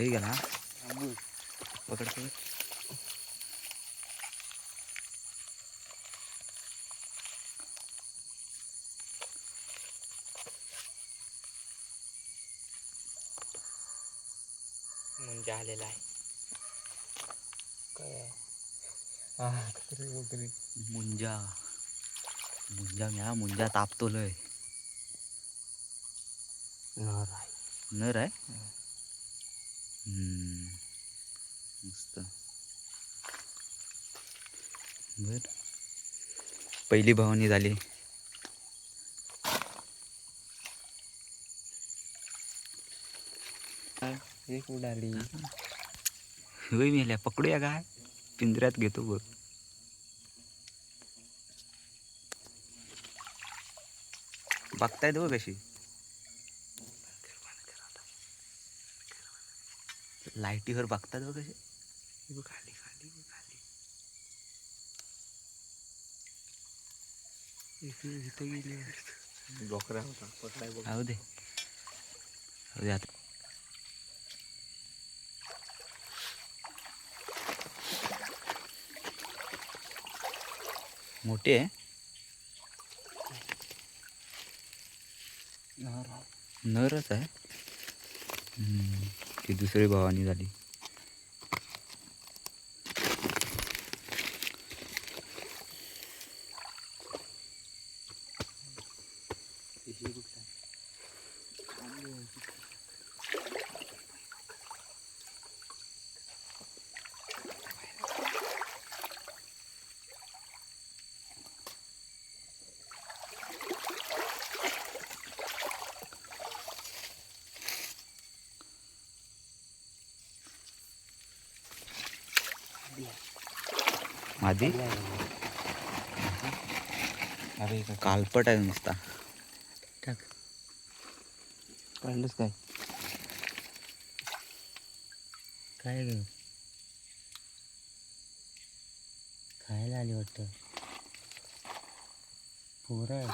काही गेला पकड पकड म्हणजे आलेला आहे काय हा कत्री वगैरे मुंजा मुंजा घ्या मुंजा तापतो लय नर आहे नर आहे हम्म. मस्त. बर. पहिली भावनी झाली. एक उडाली. होय मेल्या पकडूया काय पिंजऱ्यात घेतो बघ. बघतायत बघ कशी. लाईटीवर बघतात बघ बघ खाली खाली खाली. इथे गेली डोकरा होता दे. राहू दे आता. मोठी आहे. नर आहे. नरच आहे. ती दुसरी भवानी झाली पिशवी कुठला मादी अरे कालपट आहे नुसता. टाक. काढलंच काय? काय खायला आली वाटतं. पोरं आहे.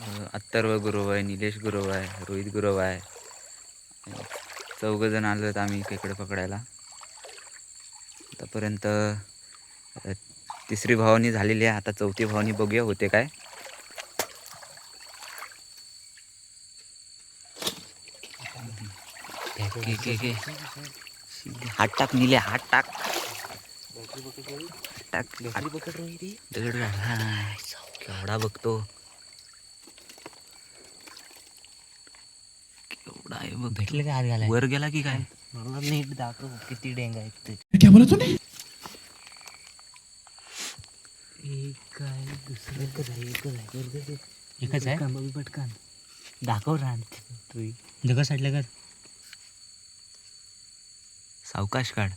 अं, अथर्व गुरव आहे निलेश गुरव आहे रोहित गुरव आहे चौघ जण आलो आहेत आम्ही खेकडे पकडायला. आतापर्यंत तिसरी भावनी झालेली आहे. आता चौथी भावनी बघूया होते काय. हात टाक निले हात टाक. दगड केवढा बघतो. केवढा आहे बघ. भेटले का हात घालाय वर गेला की काय? मला नीट दाखव किती डेंग आहेत ते. एक काय दुसरं एकच आहे एकच आहे. एकच आहे. बघ पटकन. दाखव रान जगा साठलं कर. सावकाश काढ.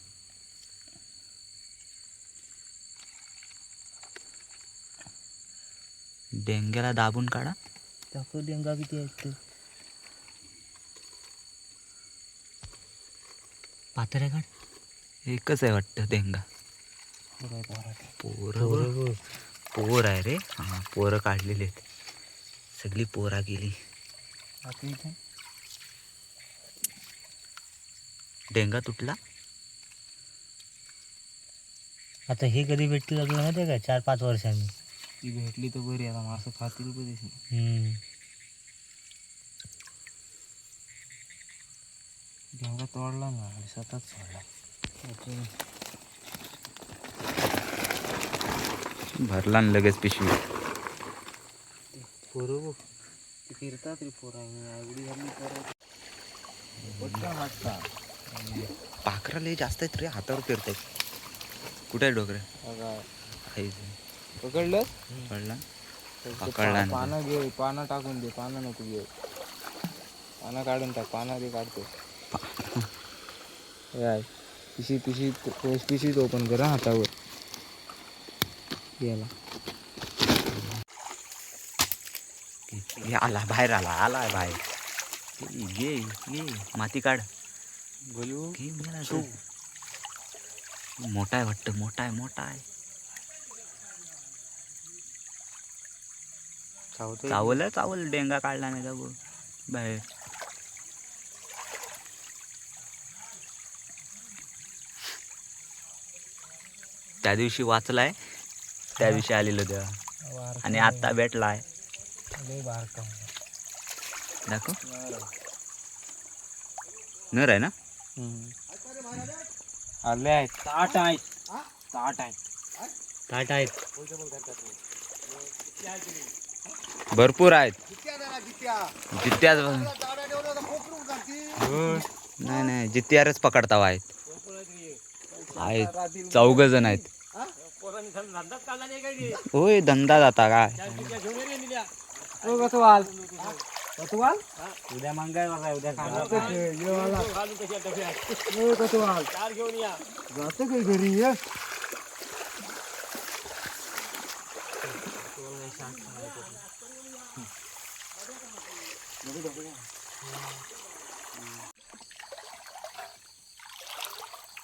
डेंग्याला दाबून काढा. दाखव डेंगा किती आहेत ते. पातऱ्या काढ. एकच आहे वाटतं डेंगा. पोर पोर आहे रे. हा पोरं काढलेली आहेत. सगळी पोरा गेली. डेंगा तुटला? आता हे कधी भेटतील आपल्याला माहिती आहे का? चार पाच वर्षांनी. ती भेटली तर बरी आता मासं खातील कधीच हम्म. घेंगा तोडला ना आणि स्वतःच सोडला. भरला न लगेच पिशवी. फिरतात रे पाखरं लय जास्त आहेत रे हातावर फिरतात कुठे आहे डोकरे पकडलं? पकडला. पा- ना. पानं घे पानं टाकून दे पानं नको घे. पानं काढून टाक पानं ते काढतो. काय पिशी पिशी पिशीच ओपन कर हातावर. गेला. आला बाहेर आला आला बाहेर. घे घे माती काढ. बोलू? घे मेला तू. मोठा आहे वाटतं मोठा आहे मोठा आहे. चावल चावल. डेंगा काढला नाही का बाहेर. त्या दिवशी वाचलाय त्या दिवशी आलेलो तेव्हा. आणि आता भेटलाय लय बारका दाखव. नर आहे. ना? आले आहेत. ताट आहेत. ताट आहेत. ताट आहेत. भरपूर आहेत. जित्याच नाही नाही जित्यारच पकडताव आहेत. आहेत. चौघ जण आहेत. होय धंदा जाता का? कोतवाल कोतवाल उद्या मंगाय बघा उद्या कोतवाल घेऊन या जातो काही घरी ये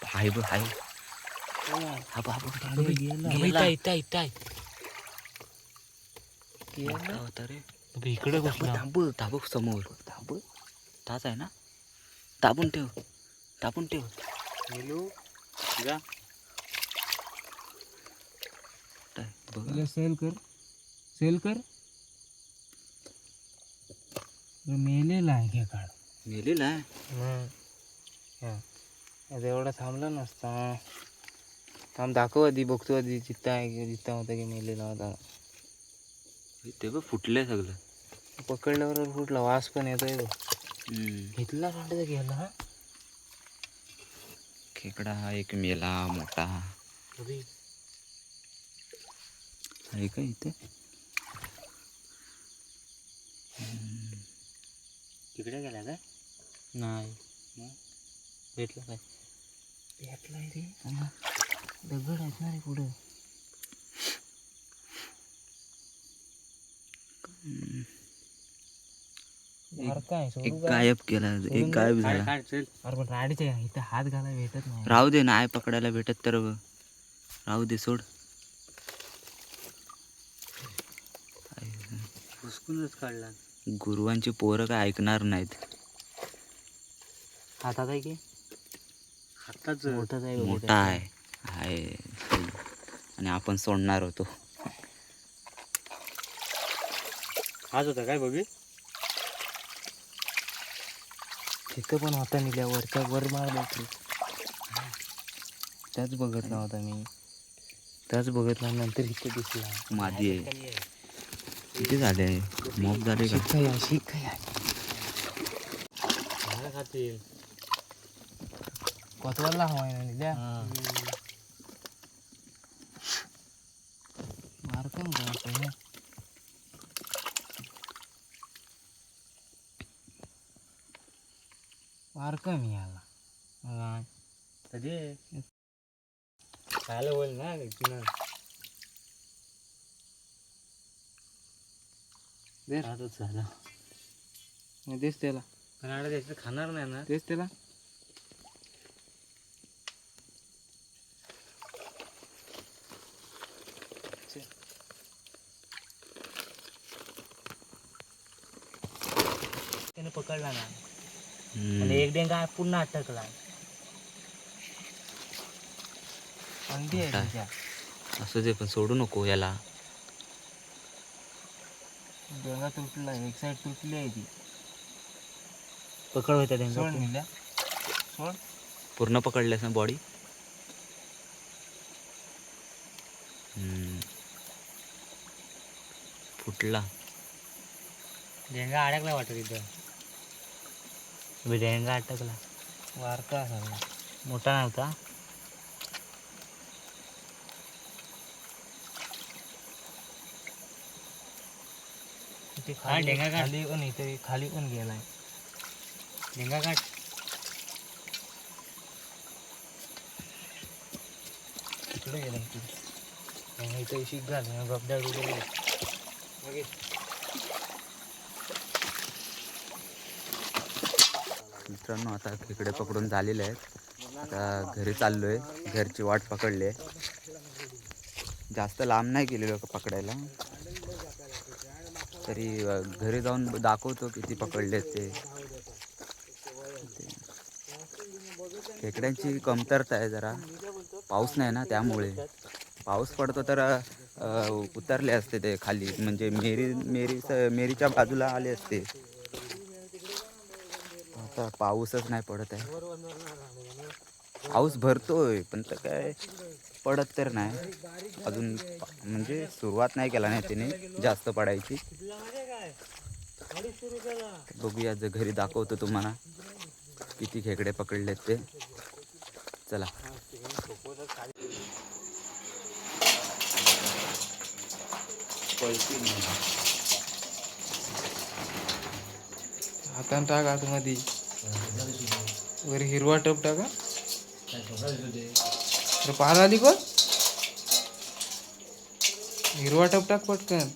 हाय हाय हा बा, हा बघ, इथं इथं मोठा होता रे इकडे बसला थांब थांब समोर थांब ताच आहे ना दाबून ठेव दाबून ठेव गेलो जा सेल कर सेल कर मेलेला आहे घे काढ मेलेला आहे आता एवढा थांबला नसता थांब दाखव आधी बघतो आधी जित्ता आहे की जित्ता होता की मेलेला होता. ते बघ फुटले सगळं. पकडल्यावर फुटला वास पण येतोय तो. घेतला म्हणते घ्यायला हा? खेकडा हा एक मेला मोठा. आहे का इथे? तिकडे गेला काय नाही. भेटला काय? भेटलाय रे. दगड आहेत ना रे पुढं एक? गायब केला एक गायब झाला. राडीचे इथं हात घालायला भेटत नाही. राहू दे ना आय पकडायला भेटत तर राहू दे सोड. हुसकूनच काढला. गुरुवांची पोरं काय ऐकणार नाहीत. हातात आहे की? बघ मोठा आहे. आहे. आणि आपण सोडणार होतो. हाच होता काय बघी? तिथं पण होता निल्या वरच्या वर मारला त्याच बघत नव्हता मी. त्याच बघत नाही नंतर इथं दिसला. मादी आहे. किती झाले मोप झाले का? आहे खातील कोतवालला हवाय ना निल्या? मारतो ना जरा पहिले. मारतो मी याला हा. कधी खायला होईल ना इथनं. दे. झाला देस त्याला आता त्याचं खाणार नाही ना तेच त्याला पकडला ना. आणि एक डेंगा पुन्हा अटकला. अंडी आहे. त्याच्या असू दे पण सोडू नको याला. डोंगा तुटला एक साईड तुटली आहे ती. पकड होता डेंगा सोड निल्या. सोड. पूर्ण पकडल्यास ना बॉडी फुटला. डेंगा अडकला वाटत इथं बे डेंगा अटकला वारका झाला. मोठा नव्हता. ते खाली डेंगा काढ. खाली पण इथे खाली पण गेलाय. डेंगा काढ. तिकडे गेला आणि इथे शिक घाल गबड्या उडले मित्रांनो आता खेकडे पकडून झालेले आहेत. आता घरी चाललोय. घरची वाट पकडली आहे. जास्त लांब नाही गेलेलो पकडायला. तरी घरी जाऊन दाखवतो किती पकडले ते. खेकड्यांची कमतरता आहे जरा. पाऊस नाही ना त्यामुळे. पाऊस पडतो तर उतरले असते ते खाली. म्हणजे मेरी मेरी मेरीच्या बाजूला आले असते. आता पाऊसच नाही पडत आहे. पाऊस भरतोय पण तर काय पडत तर नाही. अजून म्हणजे सुरुवात नाही केला नाही त्याने जास्त पडायची. बघूया जर घरी दाखवतो तुम्हाला किती खेकडे पकडलेत ते. चला. आता टाक आतमध्ये. वर हिरवा टप टाका. पार आली कोण हिरवा टप टाक पटकन.